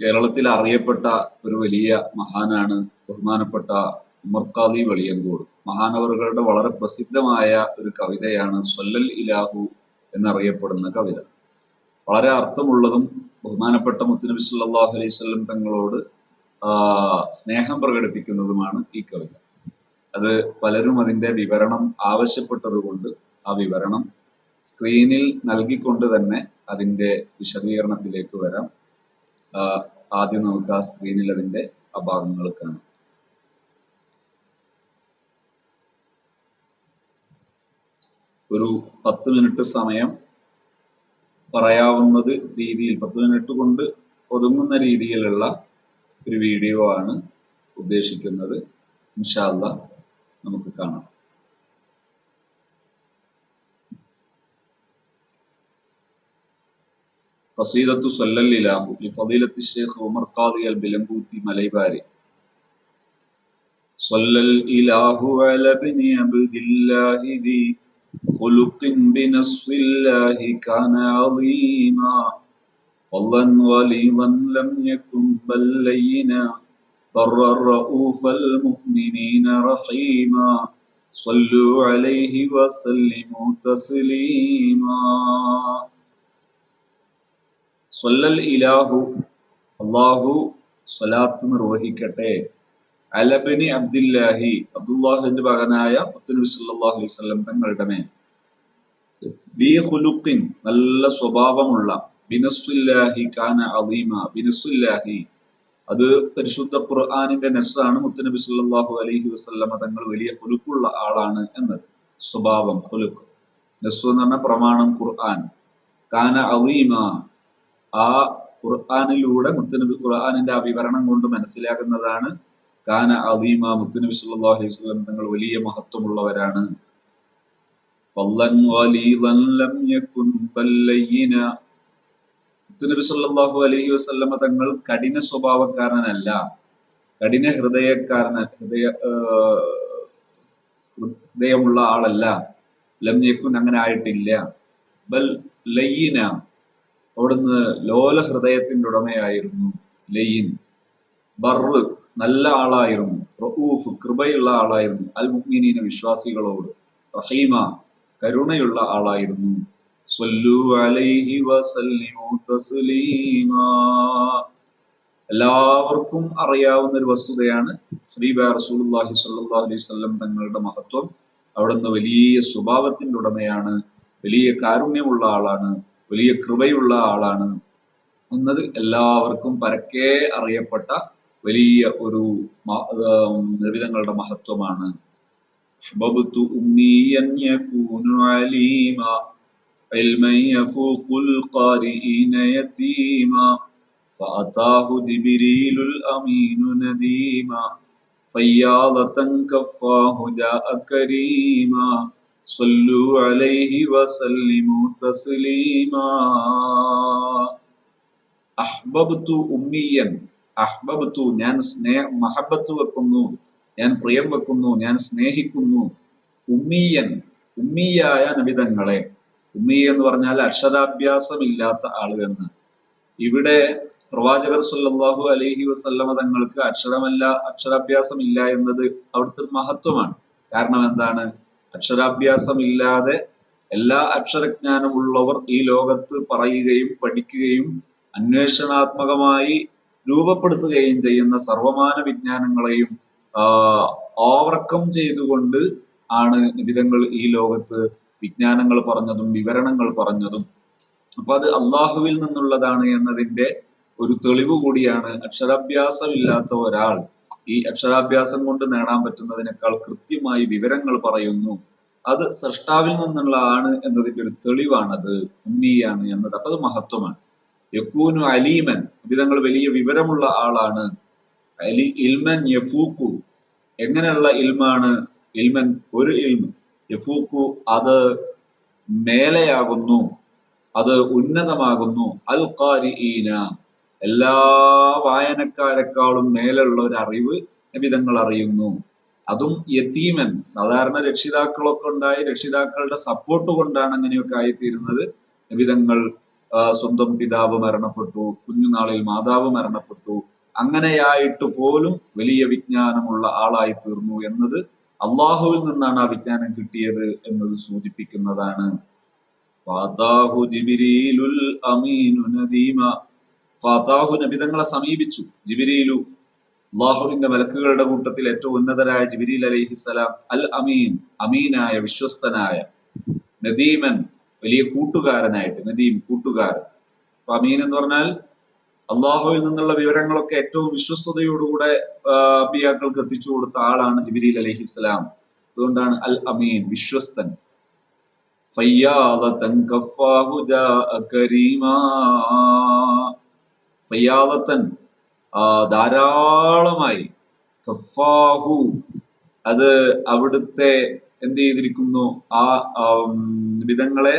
കേരളത്തിൽ അറിയപ്പെട്ട ഒരു വലിയ മഹാനാണ് ബഹുമാനപ്പെട്ട ഉമർക്കാദി വെളിയങ്കോട്. മഹാനവറുകളുടെ വളരെ പ്രസിദ്ധമായ ഒരു കവിതയാണ് സൊല്ലൽ ഇലാഹു എന്നറിയപ്പെടുന്ന കവിത. വളരെ അർത്ഥമുള്ളതും ബഹുമാനപ്പെട്ട മുത്തുനബി സല്ലാഹു അലൈഹി വസല്ലം തങ്ങളോട് സ്നേഹം പ്രകടിപ്പിക്കുന്നതുമാണ് ഈ കവിത. അത് പലരും അതിന്റെ വിവരണം ആവശ്യപ്പെട്ടതുകൊണ്ട് ആ വിവരണം സ്ക്രീനിൽ നൽകിക്കൊണ്ട് തന്നെ അതിന്റെ വിശദീകരണത്തിലേക്ക് വരാം. ആദ്യം നമുക്ക് ആ സ്ക്രീനിൽ അതിന്റെ ആ ഭാഗങ്ങൾ കാണാം. ഒരു പത്ത് മിനിറ്റ് സമയം പറയാവുന്നത് രീതിയിൽ പത്ത് മിനിറ്റ് കൊണ്ട് ഒതുങ്ങുന്ന രീതിയിലുള്ള ഒരു വീഡിയോ ആണ് ഉദ്ദേശിക്കുന്നത്. ഇൻഷാല്ല നമുക്ക് കാണാം. قصيدة صلى الإله لفضيلة الشيخ عمر قاضي البلنبوتي مليباري. صلى الإله على ابن عبد الله ذي خلق بنص الله كان عظيما. فضلا غليظا لم يكن بل لينا. برا رؤوف المؤمنين رحيما. صلوا عليه وسلموا تسليما. സ്വല്ലൽ ഇലാഹു അള്ളാഹു സ്വലാത്ത് നിർവഹിക്കട്ടെ. അലബിനി അബ്ദുല്ലാഹി അബ്ദുല്ലാഹിന്റെ മകനായ മുത്തനബി സല്ലല്ലാഹു അലൈഹി തങ്ങളുടെ മേൽ. ദീഹുലുക്കിൻ നല്ല സ്വഭാവമുള്ള ബിനസുല്ലാഹി കാന അലീമ ബിനസുല്ലാഹി അത് പരിശുദ്ധ ഖുർആാനിന്റെ നെസ്സാണ് മുത്തനബി സല്ലല്ലാഹു അലൈഹി വസല്ലമ തങ്ങൾ വലിയ ഹുലുക്കുള്ള ആളാണ് എന്നത്. സ്വഭാവം ഹുലുക്ക് നെസ്സു എന്ന് പറഞ്ഞ പ്രമാണം ഖുർആൻ. കാന അലീമ ആ ഖുർആാനിലൂടെ മുത്തുനബി ഖുർആാനിന്റെ ആ വിവരണം കൊണ്ട് മനസ്സിലാക്കുന്നതാണ് കാന അലീമ മുത്തുനബി സല്ലല്ലാഹു അലൈഹി വസല്ലം തങ്ങൾ വലിയ മഹത്വമുള്ളവരാണ്. മുത്തുനബി സല്ലല്ലാഹു അലൈഹി വസല്ലമ തങ്ങൾ കഠിന സ്വഭാവക്കാരനല്ല. കഠിന ഹൃദയക്കാരന ഹൃദയ ഹൃദയമുള്ള ആളല്ല. ലംയക്കുൻ അങ്ങനെ ആയിട്ടില്ല. ബൽ ലയ്യിന. അവിടുന്ന് ലോല ഹൃദയത്തിന്റെ ഉടമയായിരുന്നു ലയിൻ. ബർറ് നല്ല ആളായിരുന്നു. റഊഫ് കൃപയുള്ള ആളായിരുന്നു. അൽ മുഅ്മിനീന വിശ്വാസികളോട് റഹീമ കരുണയുള്ള ആളായിരുന്നു. അലൈഹി എല്ലാവർക്കും അറിയാവുന്ന ഒരു വസ്തുതയാണ് ഹബീബ റസൂലുള്ളാഹി സ്വല്ലല്ലാഹു അലൈഹി വസല്ലം തങ്ങളുടെ മഹത്വം. അവിടുന്ന് വലിയ സ്വഭാവത്തിന്റെ ഉടമയാണ്. വലിയ കാരുണ്യമുള്ള ആളാണ്. വലിയ കൃപയുള്ള ആളാണ് എന്നത് എല്ലാവർക്കും പരക്കെ അറിയപ്പെട്ട വലിയ ഒരു മ- ആം, നബിതങ്ങളുടെ മഹത്വമാണ് أحببت أمي أن يكون عليما علما يفوق القارئين يتيما فأتاه جبريل الأمين نديما فياضة كفاه جاء كريما صلوا عليه وسلموا تسليما അഹ്ബബ്തു ഉമ്മിയൻ അഹ്ബബ്തു ഞാൻ സ്നേഹ മഹബത്ത് വെക്കുന്നു ഞാൻ പ്രിയം വെക്കുന്നു ഞാൻ സ്നേഹിക്കുന്നു ഉമ്മിയൻ ഉമ്മിയായ നബിതങ്ങളെ ഉമ്മി എന്ന് പറഞ്ഞാൽ അക്ഷരാഭ്യാസമില്ലാത്ത ആള് എന്ന് ഇവിടെ പ്രവാചകർ സല്ലല്ലാഹു അലൈഹി വസല്ലമ തങ്ങൾക്ക് അക്ഷരമല്ല അക്ഷരാഭ്യാസം ഇല്ല എന്നത് അവിടുത്തെ ഒരു മഹത്വമാണ് കാരണം എന്താണ് അക്ഷരാഭ്യാസമില്ലാതെ എല്ലാ അക്ഷരജ്ഞാനമുള്ളവർ ഈ ലോകത്ത് പറയുകയും പഠിക്കുകയും അന്വേഷണാത്മകമായി രൂപപ്പെടുത്തുകയും ചെയ്യുന്ന സർവമാന വിജ്ഞാനങ്ങളെയും ഓവർകം ചെയ്തുകൊണ്ട് ആണ് നിബിതങ്ങൾ ഈ ലോകത്ത് വിജ്ഞാനങ്ങൾ പറഞ്ഞതും വിവരണങ്ങൾ പറഞ്ഞതും. അപ്പൊ അത് അള്ളാഹുവിൽ നിന്നുള്ളതാണ് എന്നതിന്റെ ഒരു തെളിവ് കൂടിയാണ് അക്ഷരാഭ്യാസമില്ലാത്ത ഒരാൾ ഈ അക്ഷരാഭ്യാസം കൊണ്ട് നേടാൻ പറ്റുന്നതിനേക്കാൾ കൃത്യമായി വിവരങ്ങൾ പറയുന്നു. അത് സൃഷ്ടാവിൽ നിന്നുള്ളതാണ് എന്നതിന്റെ ഒരു തെളിവാണത്. ഉമ്മിയാണ് എന്നത്. അപ്പൊ അത് മഹത്വമാണ്. യക്കൂനു അലീമൻ. വിധങ്ങൾ വലിയ വിവരമുള്ള ആളാണ്. അലി ഇൽമൻ യഫൂക്കു. എങ്ങനെയുള്ള ഇൽമാണ്? ഇൽമൻ ഒരു ഇൽമ. യഫൂക്കു അത് മേലെയാകുന്നു. അത് ഉന്നതമാകുന്നു. അൽ ഖാരിഈന. എല്ലാ വായനക്കാരെക്കാളും മേലുള്ള ഒരു അറിവ് നബിതങ്ങൾ അറിയുന്നു. അതും യത്തീമൻ സാധാരണ രക്ഷിതാക്കളൊക്കെ ഉണ്ടായി രക്ഷിതാക്കളുടെ സപ്പോർട്ട് കൊണ്ടാണ് അങ്ങനെയൊക്കെ ആയിത്തീരുന്നത്. നബിതങ്ങൾ സ്വന്തം പിതാവ് മരണപ്പെട്ടു കുഞ്ഞുനാളിൽ മാതാവ് മരണപ്പെട്ടു. അങ്ങനെയായിട്ട് പോലും വലിയ വിജ്ഞാനമുള്ള ആളായി തീർന്നു എന്നത് അള്ളാഹുവിൽ നിന്നാണ് ആ വിജ്ഞാനം കിട്ടിയത് എന്നത് സൂചിപ്പിക്കുന്നതാണ്. ഫാതാഹു ജിബിരിലുൽ അമീനു നദീമ ഫാത്താഹു നബിതങ്ങളെ സമീപിച്ചു. ജിബിരിയിലു അള്ളാഹുവിന്റെ മലക്കുകളുടെ കൂട്ടത്തിൽ ഏറ്റവും ഉന്നതരായ ജിബിരിൽ അലഹിസലാം അൽ അമീൻ അമീനായ വിശ്വസ്തനായ നദീമൻ വലിയ കൂട്ടുകാരനായിട്ട് നദീം കൂട്ടുകാരൻ. അപ്പൊ അമീൻ എന്ന് പറഞ്ഞാൽ അള്ളാഹുവിൽ നിന്നുള്ള വിവരങ്ങളൊക്കെ ഏറ്റവും വിശ്വസ്തയോടുകൂടെ അബിയാക്കൾക്ക് എത്തിച്ചു കൊടുത്ത ആളാണ് ജിബിരിൽ അലൈഹിസ്സലാം അതുകൊണ്ടാണ് അൽ അമീൻ വിശ്വസ്തൻ. കഫാഹു ജാ കരീമാ. ഫയ്യാദത്തൻ ധാരാളമായി കഫാഹു അത് അവിടുത്തെ എന്ത് ചെയ്തിരിക്കുന്നു? ആ വിധങ്ങളെ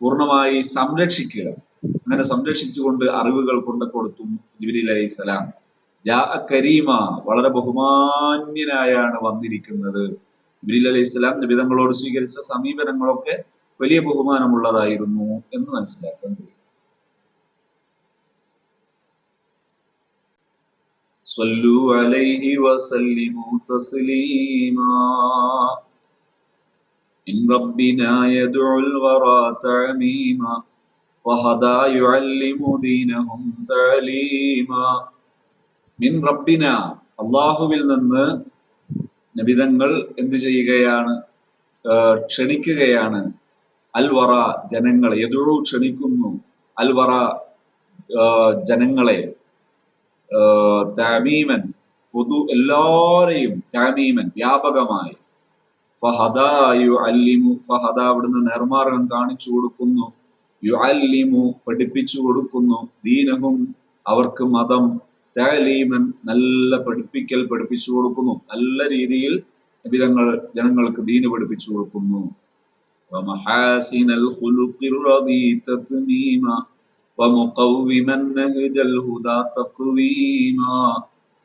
പൂർണമായി സംരക്ഷിക്കുക. അങ്ങനെ സംരക്ഷിച്ചുകൊണ്ട് അറിവുകൾ കൊണ്ട് കൊടുത്തു ജിബിരി അലൈഹിസ്സലാം ജാ കരീമ വളരെ ബഹുമാന്യനായാണ് വന്നിരിക്കുന്നത്. ജിബിരി അലൈഹിസ്സലാം നബിതങ്ങളോട് സ്വീകരിച്ച സമീപനങ്ങളൊക്കെ വലിയ ബഹുമാനമുള്ളതായിരുന്നു എന്ന് മനസ്സിലാക്കാൻ കഴിയും. صلوا عليه وسلموا تسليما إن ربنا يدعو الورى تعميما وهدى يعلم دينهم تعليما മിൻ റബ്ബിന അള്ളാഹുവിൽ നിന്ന് നബിതങ്ങൾ എന്ത് ചെയ്യുകയാണ് ആ, ക്ഷണിക്കുകയാണ് അൽവറ ജനങ്ങളെ എതുഴു ക്ഷണിക്കുന്നു അൽവറ ആ, ജനങ്ങളെ ആ, താമീമൻ പൊതു എല്ലാരെയും താമീമൻ വ്യാപകമായി. ഫഹദ യു അല്ലിമു ഫഹദ അവിടുന്ന് നേർമാർഗം കാണിച്ചു കൊടുക്കുന്നു. യു അല്ലിമു പഠിപ്പിച്ചു കൊടുക്കുന്നു. ദീനഹും അവർക്ക് മതം തലീമൻ നല്ല പഠിപ്പിക്കൽ പഠിപ്പിച്ചു കൊടുക്കുന്നു. നല്ല രീതിയിൽ വിധങ്ങൾ ജനങ്ങൾക്ക് ദീന് പഠിപ്പിച്ചു കൊടുക്കുന്നു. ومحاسن الخلق الرضي تتميما ومقوما نهج الهدى تقويما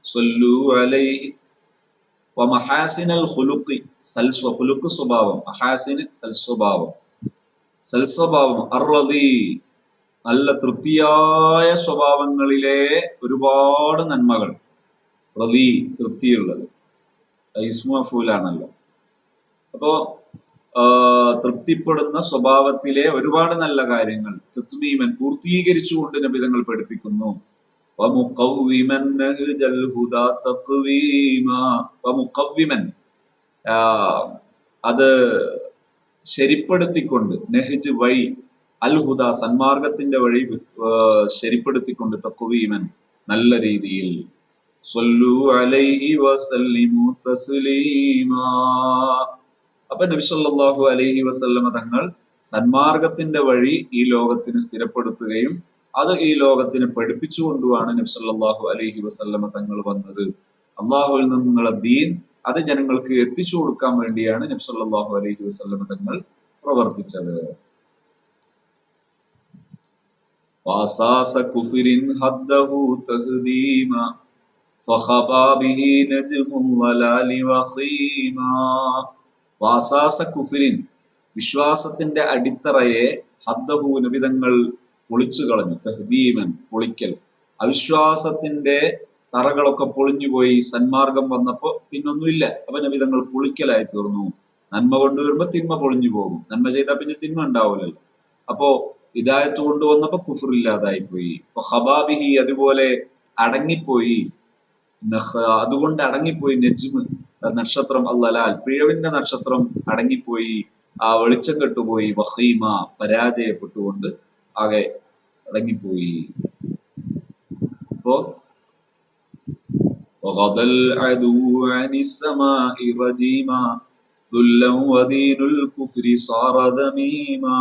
صلوا عليه ومحاسن الخلق സൽസ്വ خلق സ്വഭാവം മഹാസിന് സൽസ്വഭാവം സൽസ്വഭാവം അറതി നല്ല തൃപ്തിയായ സ്വഭാവങ്ങളിലെ ഒരുപാട് നന്മകൾ റതി തൃപ്തിയുള്ളത് ഇസ്മുഫൂലാണല്ലോ അപ്പോ ആ, തൃപ്തിപ്പെടുന്ന സ്വഭാവത്തിലെ ഒരുപാട് നല്ല കാര്യങ്ങൾ തത്മീമൻ പൂർത്തീകരിച്ചുകൊണ്ട് നബിതങ്ങൾ പഠിപ്പിക്കുന്നു. അത് ശരിപ്പെടുത്തിക്കൊണ്ട് നെഹ്ജ് വഴി അൽഹുദ സന്മാർഗത്തിന്റെ വഴി ശരിപ്പെടുത്തിക്കൊണ്ട് തക്കുവീമൻ നല്ല രീതിയിൽ സ്വല്ലു അലൈഹി വസല്ലിമു തസ്ലീമാ. അപ്പൊ നബിസല്ലാഹു അലഹി വസല്ലമ തങ്ങൾ സന്മാർഗത്തിന്റെ വഴി ഈ ലോകത്തിന് സ്ഥിരപ്പെടുത്തുകയും അത് ഈ ലോകത്തിന് പഠിപ്പിച്ചുകൊണ്ടുമാണ് നബ്സല്ലാഹു അലഹി വസല്ലമ തങ്ങൾ വന്നത്. അള്ളാഹുവിൽ നിന്നുള്ള ദീൻ അത് ജനങ്ങൾക്ക് എത്തിച്ചു കൊടുക്കാൻ വേണ്ടിയാണ് നബ്സല്ലാഹു അലഹി വസല്ലമ തങ്ങൾ പ്രവർത്തിച്ചത്. ഫഖബാ ബിഹി നജ്മും വലാലി വഖീമാ. വാസാസ കുഫിരിൻ വിശ്വാസത്തിന്റെ അടിത്തറയെ ഹദ്ദഹു പൊളിച്ചു കളഞ്ഞു. തഹദീമൻ പൊളിക്കൽ. അവിശ്വാസത്തിന്റെ തറകളൊക്കെ പൊളിഞ്ഞുപോയി സന്മാർഗം വന്നപ്പോ പിന്നൊന്നുമില്ല. അവനവിധങ്ങൾ പൊളിക്കലായി തീർന്നു. നന്മ കൊണ്ടുവരുമ്പോ തിന്മ പൊളിഞ്ഞു പോകും. നന്മ ചെയ്താൽ പിന്നെ തിന്മ ഉണ്ടാവില്ലല്ലോ അപ്പോ ഇതായത്ത് കൊണ്ടുവന്നപ്പോ കുഫർ ഇല്ലാതായി പോയി. ഹബാബിഹി അതുപോലെ അടങ്ങിപ്പോയി. അതുകൊണ്ട് അടങ്ങിപ്പോയി നജ്മ. നക്ഷത്രം അല്ലലാൽ പിഴവിന്റെ നക്ഷത്രം അടങ്ങിപ്പോയി ആ വെളിച്ചം കെട്ടുപോയി വഹീമ പരാജയപ്പെട്ടുകൊണ്ട് ആകെ അടങ്ങിപ്പോയി അപ്പോ وغدا العدو عن السماء رجيما ذلا ودين الكفر صار ذميما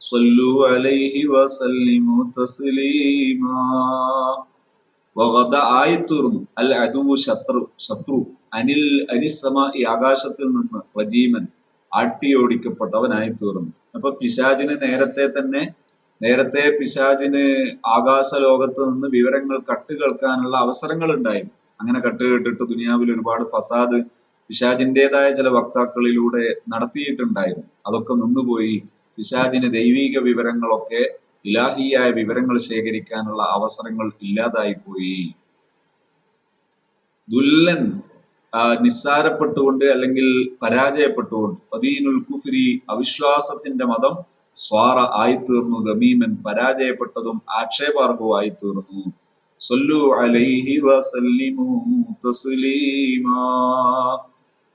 صلوا عليه وسلموا تسليما വഗദ ആയിത്തീർന്നു അൽ അദു ശത്രു ശത്രു അനിൽ അനിസമ ഈ ആകാശത്തിൽ നിന്ന് പ്രജീമൻ ആട്ടിയോടിക്കപ്പെട്ടവനായി തീർന്നു അപ്പൊ പിശാജിന് നേരത്തെ തന്നെ നേരത്തെ പിശാജിന് ആകാശ ലോകത്ത് നിന്ന് വിവരങ്ങൾ കട്ട് കേൾക്കാനുള്ള അവസരങ്ങൾ ഉണ്ടായി അങ്ങനെ കട്ട് കേട്ടിട്ട് ദുനിയാവിൽ ഒരുപാട് ഫസാദ് പിശാജിന്റെതായ ചില വക്താക്കളിലൂടെ നടത്തിയിട്ടുണ്ടായിരുന്നു. അതൊക്കെ നിന്നുപോയി പിശാജിന് ദൈവീക വിവരങ്ങളൊക്കെ ഇലാഹിയായ വിവരങ്ങൾ ശേഖരിക്കാനുള്ള അവസരങ്ങൾ ഇല്ലാതായി പോയി ദുല്ലൻ നിസ്സാരപ്പെട്ടുകൊണ്ട് അല്ലെങ്കിൽ പരാജയപ്പെട്ടുകൊണ്ട് പദീനുൽ കുഫിരി അവിശ്വാസത്തിന്റെ മതം സ്വാറ ആയിത്തീർന്നു ദമീമൻ പരാജയപ്പെട്ടതും ആക്ഷേപാർഹവുമായി തീർന്നു സൊല്ലു അലൈഹി വസല്ലിമു തസ്ലീമാ.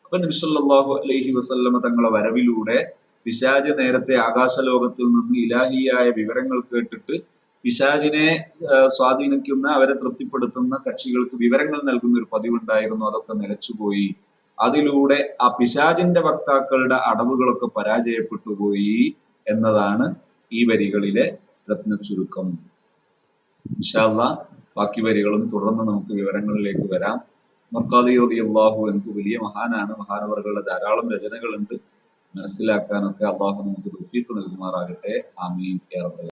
അപ്പൊ നബിസല്ലാഹു അലൈഹി വസല്ലമ തങ്ങളെ വരവിലൂടെ പിശാജ് നേരത്തെ ആകാശലോകത്തിൽ നിന്ന് ഇലാഹിയായ വിവരങ്ങൾ കേട്ടിട്ട് പിശാജിനെ ആ, സ്വാധീനിക്കുന്ന അവരെ തൃപ്തിപ്പെടുത്തുന്ന കക്ഷികൾക്ക് വിവരങ്ങൾ നൽകുന്ന ഒരു പതിവുണ്ടായിരുന്നു. അതൊക്കെ നിലച്ചുപോയി. അതിലൂടെ ആ പിശാചിന്റെ വക്താക്കളുടെ അടവുകളൊക്കെ പരാജയപ്പെട്ടു പോയി എന്നതാണ് ഈ വരികളിലെ രത്ന ചുരുക്കം വിശാല ബാക്കി വരികളും തുടർന്ന് നമുക്ക് വിവരങ്ങളിലേക്ക് വരാം. മർക്കാദി അള്ളാഹു അൻഹു വലിയ മഹാനാണ്. മഹാനവറുകളുടെ ധാരാളം രചനകളുണ്ട്. മനസ്സിലാക്കാനൊക്കെ അള്ളാഹു നമുക്ക് തൗഫീഖ് നൽകുമാറാകട്ടെ. ആമീൻ.